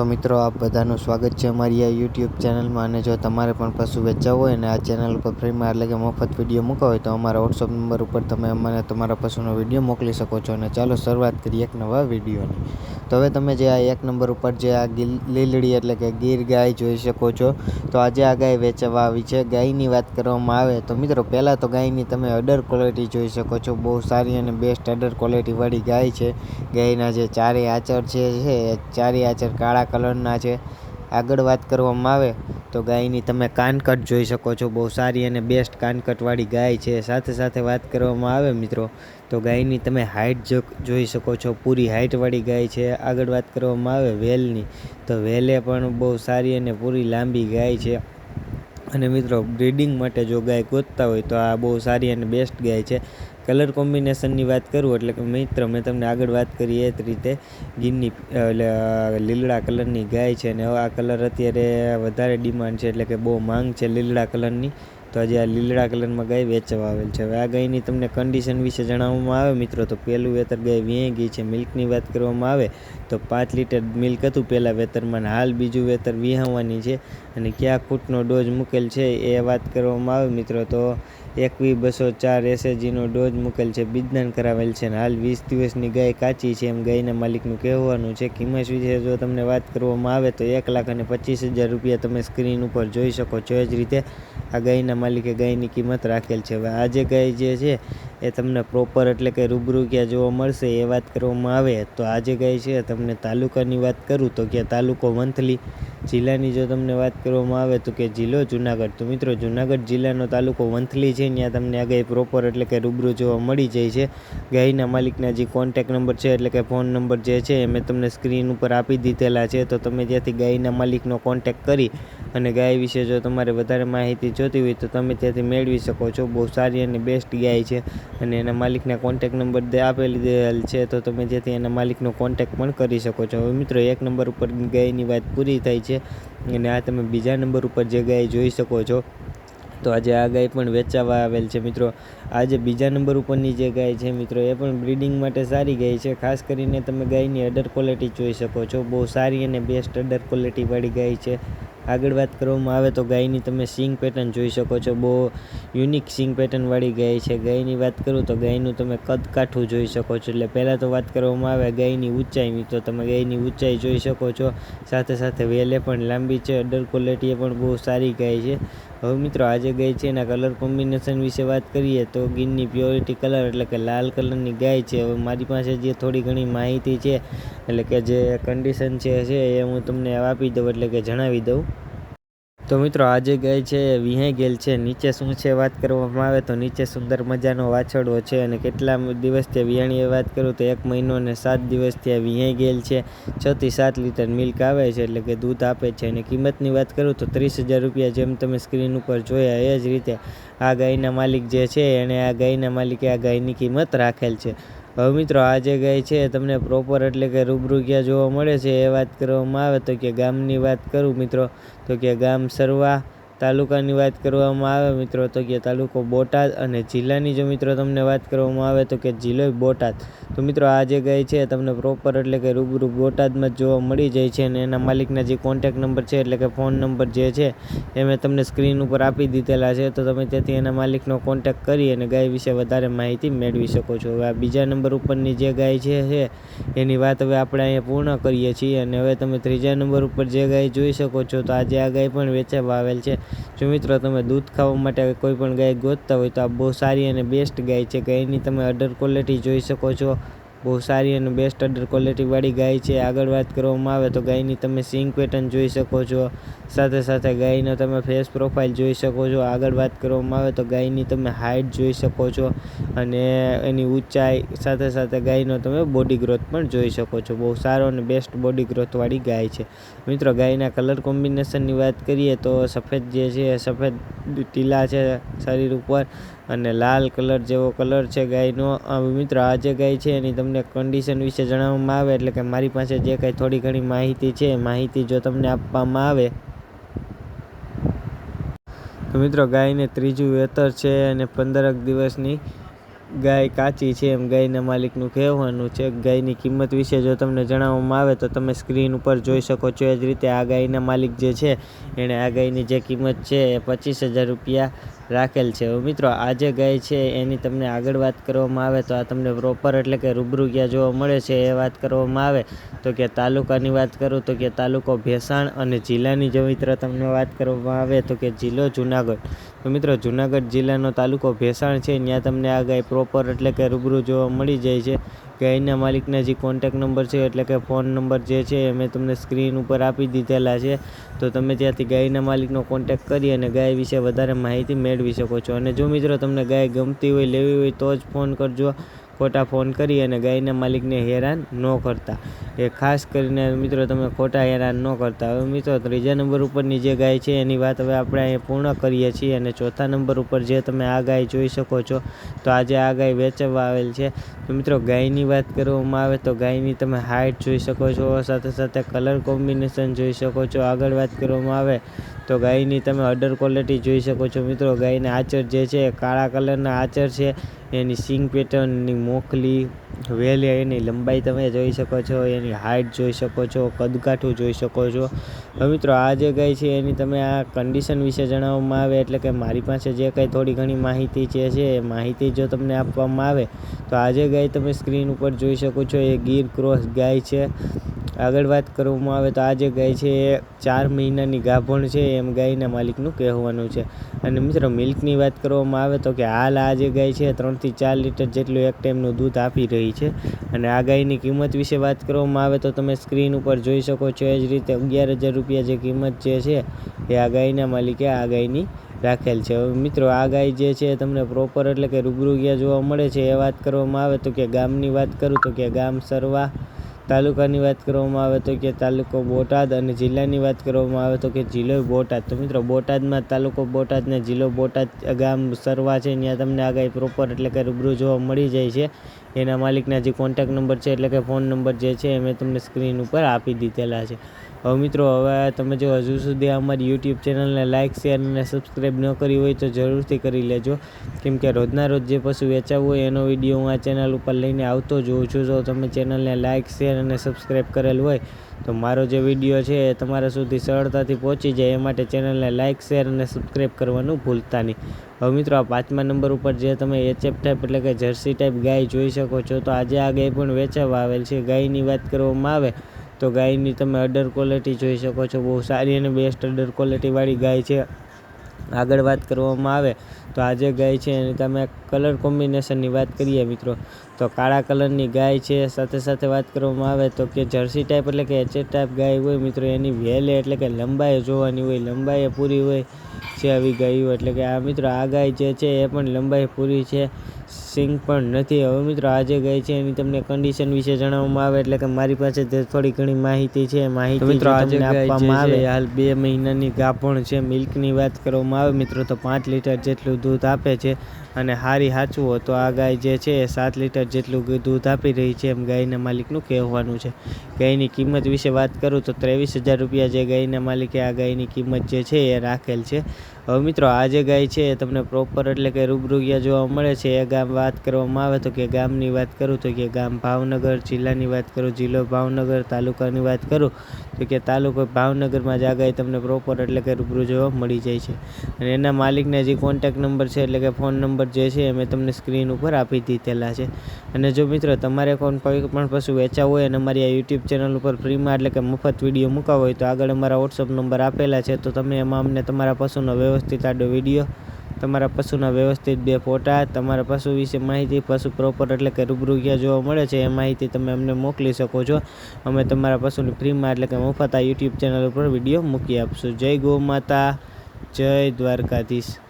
તો મિત્રો, આપ બધાનું સ્વાગત છે અમારી આ યુટ્યુબ ચેનલમાં. અને જો તમારે પણ પશુ વેચવા હોય અને આ ચેનલ ઉપર ફ્રીમાં, એટલે કે મફત વીડિયો મૂકવા હોય, તો અમારા વોટ્સઅપ નંબર ઉપર તમે અમને તમારા પશુનો વીડિયો મોકલી શકો છો. અને ચાલો શરૂઆત કરીએ એક નવા વિડીયોની. તો હવે તમે જે આ એક નંબર ઉપર જે આ લીલડી એટલે કે ગીર ગાય જોઈ શકો છો. તો આજે આ ગાય વેચવા આવી છે. ગાયની વાત કરવામાં આવે તો મિત્રો, પહેલાં તો ગાયની તમે અડર ક્વોલિટી જોઈ શકો છો. બહુ સારી અને બેસ્ટ અડર ક્વોલિટીવાળી ગાય છે. ગાયના જે ચારે આચર છે, એ ચારે આચર કાળા કલરના છે. આગળ વાત કરવામાં આવે તો ગાયની તમે કાનકટ જોઈ શકો છો. બહુ સારી અને બેસ્ટ કાનકટવાળી ગાય છે. સાથે સાથે વાત કરવામાં આવે મિત્રો, તો ગાયની તમે હાઇટ જોઈ શકો છો. પૂરી હાઇટવાળી ગાય છે. આગળ વાત કરવામાં આવે વેલની, તો વેલે પણ બહુ સારી અને પૂરી લાંબી ગાય છે. અને મિત્રો બ્રીડિંગ માટે જો ગાય ગોતતા હોય તો આ બહુ સારી અને બેસ્ટ ગાય છે. કલર કોમ્બિનેશનની વાત કરું એટલે કે મિત્ર, મેં તમને આગળ વાત કરી એ જ રીતે ગીરની એટલે લીલડા કલરની ગાય છે અને આ કલર અત્યારે વધારે ડિમાન્ડ છે એટલે કે બહુ માંગ છે લીલડા કલરની તો આજે આ લીલડા કલરમાં ગાય વેચવા આવેલ છે. હવે આ ગાયની તમને કન્ડિશન વિશે જણાવવામાં આવે. મિત્રો, તો પહેલું વેતર ગાય વીણી ગઈ છે. મિલ્કની વાત કરવામાં આવે, તો પાંચ લીટર મિલ્ક હતું પહેલાં વેતરમાં હાલ બીજું વેતર વિહાવવાની છે. અને કયા ખૂટનો ડોઝ મૂકેલ છે એ વાત કરવામાં આવે, મિત્રો. તો એકવી બસો ચાર એસએજીનો ડોઝ મૂકેલ છે. બીજદાન કરાવેલ છે અને હાલ વીસ દિવસની ગાય કાચી છે એમ ગાયના માલિકનું કહેવાનું છે. કિંમત વિશે જો તમને વાત કરવામાં આવે તો એક લાખ અને પચીસ હજાર રૂપિયા તમે સ્ક્રીન ઉપર જોઈ શકો છો. એ જ રીતે આ ગાયના માલિકે ગાયની કિંમત રાખેલ છે. હવે આ જે ગાય જે છે એ તમને પ્રોપર એટલે કે રૂબરૂ ક્યાં જોવા મળશે એ વાત કરવામાં આવે. તો આ જે ગાય છે, તમને તાલુકાની વાત કરું તો કે તાલુકો વંથલી જિલ્લાની જો તમને વાત કરવામાં આવે તો કે જિલ્લો જુનાગઢ. તો મિત્રો, જુનાગઢ જિલ્લાનો તાલુકો વંથલી છે. ત્યાં તમને આ ગાય પ્રોપર એટલે કે રૂબરૂ જોવા મળી જાય છે. ગાયના માલિકના જે કોન્ટેક નંબર છે એટલે કે ફોન નંબર જે છે એ મેં તમને સ્ક્રીન ઉપર આપી દીધેલા છે. તો તમે ત્યાંથી ગાયના માલિકનો કોન્ટેક કરી અને ગાય વિશે જો તમારે વધારે માહિતી જોતી હોય તો તમે ત્યાંથી મેળવી શકો છો. બહુ સારી અને બેસ્ટ ગાય છે અને એના માલિકના કોન્ટેક નંબર આપેલી દેલ છે તો તમે ત્યાંથી એના માલિકનો કોન્ટેક પણ કરી શકો છો. હવે મિત્રો, એક નંબર ઉપર ગાયની વાત પૂરી થાય છે. અને આ તમે બીજા નંબર ઉપર જે ગાય જોઈ શકો છો, તો આજે આ ગાય પણ વેચાવા આવેલ છે મિત્રો. આજે બીજા નંબર ઉપરની જે ગાય છે મિત્રો, એ પણ બ્રિડિંગ માટે સારી ગાય છે. ખાસ કરીને તમે ગાયની અડર ક્વોલિટી જોઈ શકો છો. બહુ સારી અને બેસ્ટ અડર ક્વોલિટીવાળી ગાય છે. આગળ વાત કરવામાં આવે તો ગાયની તમે સિંગ પેટર્ન જોઈ શકો છો. બહુ યુનિક સિંગ પેટર્નવાળી ગાય છે. ગાયની વાત કરું તો ગાયનું તમે કદ કાઠું જોઈ શકો છો. એટલે પહેલાં તો વાત કરવામાં આવે ગાયની ઊંચાઈની, તો તમે ગાયની ઊંચાઈ જોઈ શકો છો. સાથે સાથે વેલે પણ લાંબી છે. અડર ક્વોલિટીએ પણ બહુ સારી ગાય છે. હવે મિત્રો આજે ગાય છે એના કલર કોમ્બિનેશન વિશે વાત કરીએ તો ગીરની પ્યોરિટી કલર એટલે કે લાલ કલરની ગાય છે. હવે મારી પાસે જે થોડી ઘણી માહિતી છે, એટલે કે જે કન્ડિશન છે એ હું તમને આપી દઉં એટલે કે જણાવી દઉં. તો મિત્રો, આજે ગાય છે વિહાઈ ગયેલ છે, નીચે શું છે વાત કરવામાં આવે તો નીચે સુંદર મજાનો વાછરડો છે અને કેટલા દિવસથી વિહાણીએ વાત કરું તો એક મહિનો અને સાત દિવસથી આ વિહાઈ ગયેલ છે છથી સાત લીટર મિલ્ક આવે છે એટલે કે દૂધ આપે છે અને કિંમતની વાત કરું તો ત્રીસ હજાર રૂપિયા જેમ તમે સ્ક્રીન ઉપર જોયા એ જ રીતે આ ગાયના માલિક જે છે એણે આ ગાયના માલિકે આ ગાયની કિંમત રાખેલ છે. હવે મિત્રો, આ જે ગાય છે તમને પ્રોપર એટલે કે રૂબરૂ ક્યાં જોવા મળે છે એ વાત કરવામાં આવે તો કે ગામની વાત કરું મિત્રો. તો કે ગામ સરવા તાલુકાની વાત કરવામાં આવે મિત્રો, તો કે તાલુકો બોટાદ અને જિલ્લાની જો મિત્રો તમને વાત કરવામાં આવે તો કે જિલ્લો બોટાદ. તો મિત્રો, આ જે ગાય છે તમને પ્રોપર એટલે કે રૂબરૂ બોટાદમાં જોવા મળી જાય છે અને એના માલિકના જે કોન્ટેક નંબર છે, એટલે કે ફોન નંબર જે છે, એ મેં તમને સ્ક્રીન ઉપર આપી દીધેલા છે. તો તમે ત્યાંથી એના માલિકનો કોન્ટેક કરી અને ગાય વિશે વધારે માહિતી મેળવી શકો છો. હવે આ બીજા નંબર ઉપરની જે ગાય છે એની વાત હવે આપણે અહીંયા પૂર્ણ કરીએ છીએ અને હવે તમે ત્રીજા નંબર ઉપર જે ગાય જોઈ શકો છો, તો આજે આ ગાય પણ વેચાવા આવેલ છે. જો મિત્રો તમે દૂધ ખાવા માટે કોઈ પણ ગાય ગોતતા હોય તો આ બહુ સારી અને બેસ્ટ ગાય છે ગાયની તમે અડર ક્વોલિટી જોઈ શકો છો. બહુ સારી અને બેસ્ટ અડર ક્વોલિટીવાળી ગાય છે. આગળ વાત કરવામાં આવે તો ગાયની તમે સિંગ પેટર્ન જોઈ શકો છો. સાથે સાથે ગાયનો તમે ફેસ પ્રોફાઇલ જોઈ શકો છો. આગળ વાત કરવામાં આવે તો ગાયની તમે હાઇટ જોઈ શકો છો અને એની ઊંચાઈ, સાથે સાથે ગાયનો તમે બોડી ગ્રોથ પણ જોઈ શકો છો. બહુ સારો અને બેસ્ટ બોડી ગ્રોથવાળી ગાય છે. મિત્રો, ગાયના કલર કોમ્બિનેશનની વાત કરીએ તો સફેદ જે છે સફેદ ટીલા છે, શરીર ઉપર. અને લાલ કલર જેવો કલર છે ગાયનો મિત્રો, આ જે ગાય છે એની તમને કન્ડિશન વિશે જણાવવામાં આવે, એટલે કે મારી પાસે જે કાંઈ થોડી ઘણી માહિતી છે માહિતી જો તમને આપવામાં આવે. તો મિત્રો, ગાયને ત્રીજું વેતર છે અને પંદરક દિવસની ગાય કાચી છે. એમ ગાયના માલિકનું કહેવાનું છે. ગાયની કિંમત વિશે જો તમને જણાવવામાં આવે, તો તમે સ્ક્રીન ઉપર જોઈ શકો છો. એ જ રીતે આ ગાયના માલિક જે છે, એણે આ ગાયની જે કિંમત છે, એ પચીસ હજાર રૂપિયા રાખેલ છે. મિત્રો, આ જે ગાય છે, એની તમને આગળ વાત કરવામાં આવે તો આ તમને પ્રોપર એટલે કે રૂબરૂ ક્યાં જોવા મળે છે એ વાત કરવામાં આવે. તો કે તાલુકાની વાત કરું તો કે તાલુકો ભેસાણ અને જિલ્લાની જો મિત્ર તમને વાત કરવામાં આવે તો કે જિલ્લો જુનાગઢ. તો મિત્રો, જુનાગઢ જિલ્લાનો તાલુકો ભેસાણ છે. ત્યાં તમને આ ગાય પ્રોપર એટલે કે રૂબરૂ જોવા મળી જાય છે. ગાયના માલિકના જે કોન્ટેક નંબર છે, એટલે કે ફોન નંબર જે છે, એ મેં તમને સ્ક્રીન ઉપર આપી દીધેલા છે. તો તમે ત્યાંથી ગાયના માલિકનો કોન્ટેક કરી અને ગાય વિશે વધારે માહિતી મેળવી શકો છો. અને જો મિત્રો તમને ગાય ગમતી હોય, લેવી હોય, તો જ ફોન કરજો. ખોટા ફોન કરી અને ગાયના માલિકને હેરાન ન કરતા. એ ખાસ કરીને મિત્રો તમે ખોટા હેરાન ન કરતા. હવે મિત્રો ત્રીજા નંબર ઉપરની જે ગાય છે એની વાત હવે આપણે અહીંયા પૂર્ણ કરીએ છીએ અને ચોથા નંબર ઉપર જે તમે આ ગાય જોઈ શકો છો, તો આજે આ ગાય વેચવા આવેલ છે. તો મિત્રો ગાયની વાત કરવામાં આવે તો ગાયની તમે હાઇટ જોઈ શકો છો, સાથે સાથે કલર કોમ્બિનેશન જોઈ શકો છો. આગળ વાત કરવામાં આવે તો ગાયની તમે અડર ક્વોલિટી જોઈ શકો છો મિત્રો. ગાયના આચર જે છે કાળા કલરના આચર છે. એની સિંગ પેટર્નની મોખલી, વેલ એની લંબાઈ તમે જોઈ શકો છો. એની હાઇટ જોઈ શકો છો કદકાઠું જોઈ શકો છો. મિત્રો, આ જે ગાય છે એની તમે આ કન્ડિશન વિશે જણાવવામાં આવે એટલે કે મારી પાસે જે કંઈ થોડી ઘણી માહિતી જે છે એ માહિતી જો તમને આપવામાં આવે, તો આ જે ગાય તમે સ્ક્રીન ઉપર જોઈ શકો છો, એ ગીર ક્રોસ ગાય છે. આગળ વાત કરવામાં આવે તો આ જે ગાય છે, એ ચાર મહિનાની ગાભણ છે, એમ ગાયના માલિકનું કહેવાનું છે. અને મિત્રો, મિલ્કની વાત કરવામાં આવે તો કે હાલ આ જે ગાય છે, ત્રણથી ચાર લીટર જેટલું એક ટાઈમનું દૂધ આપી રહી છે. અને આ ગાયની કિંમત વિશે વાત કરવામાં આવે તો તમે સ્ક્રીન ઉપર જોઈ શકો છો, એ જ રીતે અગિયાર હજાર રૂપિયા જે કિંમત જે છે, એ આ ગાયના માલિકે આ ગાયની રાખેલ છે. હવે મિત્રો, આ ગાય જે છે તમને પ્રોપર એટલે કે રૂબરૂ ગયા જોવા મળે છે, એ વાત કરવામાં આવે તો કે ગામની વાત કરું તો કે ગામ સરવા તાલુકાની વાત કરવામાં આવે તો કે તાલુકો બોટાદ અને જિલ્લાની વાત કરવામાં આવે તો કે જિલ્લો બોટાદ. તો મિત્રો, બોટાદમાં તાલુકો બોટાદ ને જિલ્લો બોટાદ ગામ સરવા છે. ત્યાં તમને આગળ પ્રોપર એટલે કે રૂબરૂ જોવા મળી જાય છે. એના માલિકના જે કોન્ટેક નંબર છે એટલે કે ફોન નંબર જે છે એ મેં તમને સ્ક્રીન ઉપર આપી દીધેલા છે. હવે મિત્રો, હવે તમે જો હજુ સુધી અમારી યુટ્યુબ ચેનલને લાઇક શેર અને સબસ્ક્રાઈબ ન કરી હોય તો જરૂરથી કરી લેજો. કેમ કે રોજના રોજ જે પશુ વેચાવું હોય એનો વીડિયો હું આ ચેનલ ઉપર લઈને આવતો જોઉં છું. જો તમે ચેનલને લાઇક શેર અને સબસ્ક્રાઈબ કરેલ હોય તો મારો જે વીડિયો છે એ તમારા સુધી સરળતાથી પહોંચી જાય. એ માટે ચેનલને લાઇક શેર અને સબસ્ક્રાઈબ કરવાનું ભૂલતા નહીં. હવે મિત્રો, આ પાંચમા નંબર ઉપર જે તમે એચએફ ટાઈપ એટલે કે જર્સી ટાઈપ ગાય જોઈ શકો છો, તો આજે આ ગાય પણ વેચાવા આવેલ છે. ગાયની વાત કરવામાં આવે તો ગાયની તમે અડર ક્વોલિટી જોઈ શકો છો. બહુ સારી અને બેસ્ટ અડર ક્વોલિટીવાળી ગાય છે. આગળ વાત કરવામાં આવે તો આ જે ગાય છે એની તમે કલર કોમ્બિનેશનની વાત કરીએ મિત્રો, તો કાળા કલરની ગાય છે. સાથે સાથે વાત કરવામાં આવે તો કે જર્સી ટાઈપ એટલે કે એચએફ ટાઈપ ગાય હોય મિત્રો, એની વેલે એટલે કે લંબાઈ જોવાની હોય, લંબાઈ પૂરી હોય છે આવી ગાયો. એટલે કે આ મિત્રો આ ગાય જે છે એ પણ લંબાઈ પૂરી છે. સિંગ પણ નથી. હવે મિત્રો આજે ગઈ ગાય છે એની તમને કન્ડિશન વિશે જણાવવામાં આવે એટલે કે મારી પાસે થોડી ઘણી માહિતી છે માહિતી મિત્રો આજે આપવામાં આવે. હાલ બે મહિનાની ગાભણ છે મિલ્કની વાત કરવામાં આવે. મિત્રો તો પાંચ લીટર જેટલું દૂધ આપે છે અને હારી હોય તો આ ગાય જે છે એ સાત લીટર જેટલું દૂધ આપી રહી છે એમ ગાયના માલિકનું કહેવાનું છે. ગાયની કિંમત વિશે વાત કરું તો ત્રેવીસ હજાર રૂપિયા જે ગાયના માલિકે આ ગાયની કિંમત જે છે એ રાખેલ છે. હવે મિત્રો, આ જે ગાય છે તમને પ્રોપર એટલે કે રૂબરૂ ગયા જોવા મળે છે. એ ગામ વાત કરવામાં આવે તો કે ગામની વાત કરું તો કે ગામ ભાવનગર, જિલ્લાની વાત કરું, જિલ્લો ભાવનગર, તાલુકાની વાત કરું તો કે તાલુકો ભાવનગરમાં જ આ ગાય તમને પ્રોપર એટલે કે રૂબરૂ જોવા મળી જાય છે. અને એના માલિકને જે કોન્ટેક નંબર છે એટલે કે ફોન નંબર જે છે એ મેં તમને સ્ક્રીન ઉપર આપી દીધેલા છે. અને જો મિત્રો, તમારે કોઈ પણ પશુ વેચાવું હોય અને અમારી આ યુટ્યુબ ચેનલ ઉપર ફ્રીમાં એટલે કે મફત વીડિયો મૂકાવો હોય તો આગળ અમારા વોટ્સઅપ નંબર આપેલા છે. તો તમે એમાં અમને તમારા પશુનો વ્યવસ્થિત આડો વીડિયો, તમારા પશુના વ્યવસ્થિત બે ફોટા, તમારા પશુ વિશે માહિતી, પશુ પ્રોપર એટલે કે રૂબરૂ ક્યાં જોવા મળે છે એ માહિતી તમે અમને મોકલી શકો છો. અમે તમારા પશુની ફ્રીમાં એટલે કે મફત આ યુટ્યુબ ચેનલ ઉપર વીડિયો મૂકી આપશું. જય ગો માતા, જય દ્વારકાધીશ.